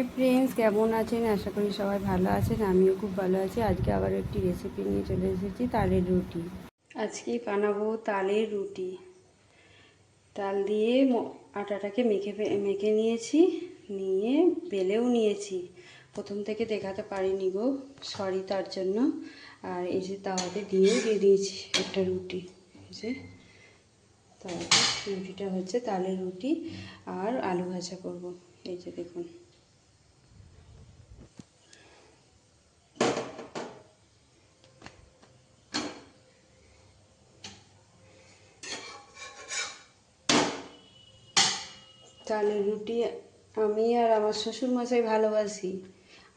Hi friends কেমন আছেন? আশা করি সবাই ভালো আছেন, আমিও খুব ভালো আছি। আজকে আবার একটি রেসিপি নিয়ে চলে এসেছি, তালের রুটি। আজকে বানাবো তালের রুটি। তাল দিয়ে আটাটাকে মেখে মেখে নিয়েছি, নিয়ে বেলেও নিয়েছি। প্রথম থেকে দেখাতে পারিনি গো সরি তার জন্য। আর এই যে তাওয়াতে দিয়েও দিয়ে দিয়েছি একটা রুটি। যে তাওয়াতে রুটিটা হচ্ছে তালের রুটি আর আলু ভাজা করব। এই যে দেখুন। চালের রুটি আমি আর আমার শ্বশুর মশাই ভালোবাসি।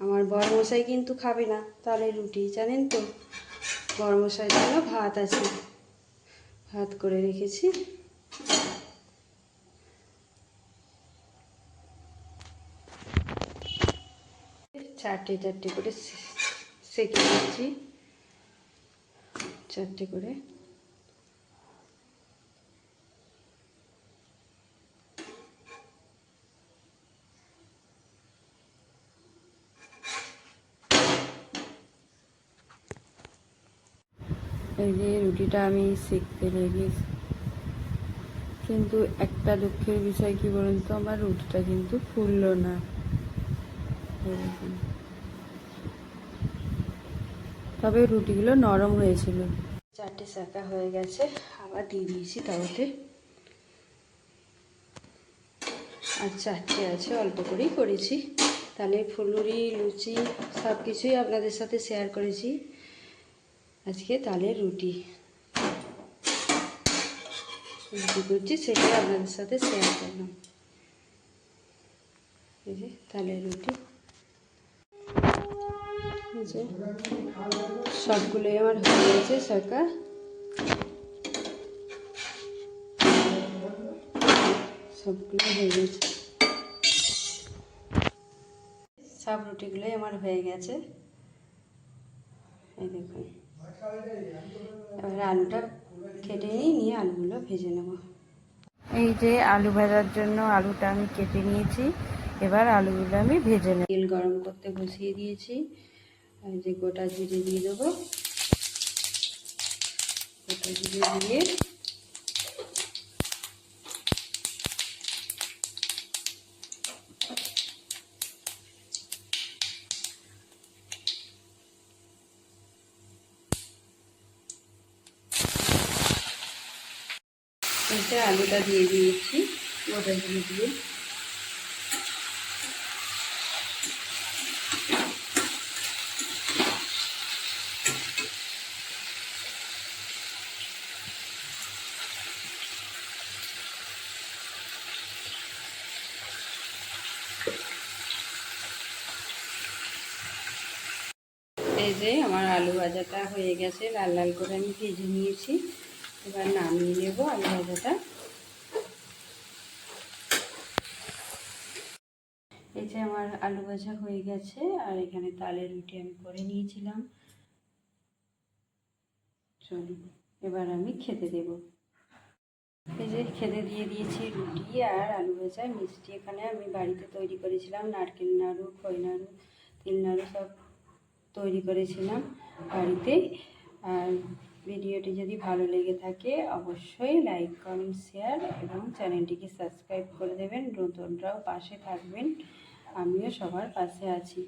আমার বর মশাই কিন্তু খাবে না তালের রুটি, জানেন তো? বর মশাই জন্য ভাত আছে। ভাত করে রেখেছি। চারটে চারটে করে সেঁকে দিচ্ছি চারটে করে। এই যে রুটিটা আমি শিখতে লেগেছি। কিন্তু একটা দুঃখের বিষয় কি বলুন তো, আমার রুটিটা কিন্তু ফুললো না। তবে রুটিগুলো নরম হয়েছিল। চারটে শাঁকা হয়ে গেছে, আবার দিয়ে দিয়েছি তাওয়াতে আর চারটে আছে, অল্প করেই করেছি। তাহলে ফুলুরি, লুচি সব কিছুই আপনাদের সাথে শেয়ার করেছি। আজকে তালের রুটি। রুটি করছি, সেটা আপনাদের সাথে শেয়ার করলাম। এই যে তালের রুটি। সবগুলোই আমার হয়ে গেছে শাঁকা সবগুলো হয়ে গেছে। সব রুটিগুলোই আমার হয়ে গেছে। এই দেখুন। এবার আলুটা কেটে নিই নিয়ে আলুগুলো ভেজে নেব। এই যে আলু ভাজার জন্য আলুটা আমি কেটে নিয়েছি। এবার আলুগুলো আমি ভেজে নেব। তেল গরম করতে বসিয়ে দিয়েছি। আর যে গোটা জিরে দিয়ে দেবো। গোটা জিরে দিয়ে এতে আলুটা দিয়ে দিয়েছি গোটা জিরে দিয়ে। এই যে আমার আলু ভাজাটা হয়ে গেছে, লাল লাল করে আমি ভেজে নিয়েছি। এবার নামিয়ে নেব আলু ভাজাটা। এই যে আমার আলু ভাজা হয়ে গেছে, আর এখানে তালের রুটি আমি করে নিয়েছিলাম। চলুন, এবার আমি খেতে দেব। এই যে খেতে দিয়ে দিয়েছি রুটি আর আলু ভাজা, মিষ্টি এখানে আমি বাড়িতে তৈরি করেছিলাম, নারকেল নাড়ু, খই নাড়ু, তিল নাড়ু সব তৈরি করেছিলাম বাড়িতে। আর ভিডিওটি যদি ভালো লেগে থাকে, অবশ্যই লাইক কমেন্ট শেয়ার এবং চ্যানেলটিকে সাবস্ক্রাইব করে দেবেন। নতুনরাও পাশে থাকবেন। আমিও সবার পাশে আছি।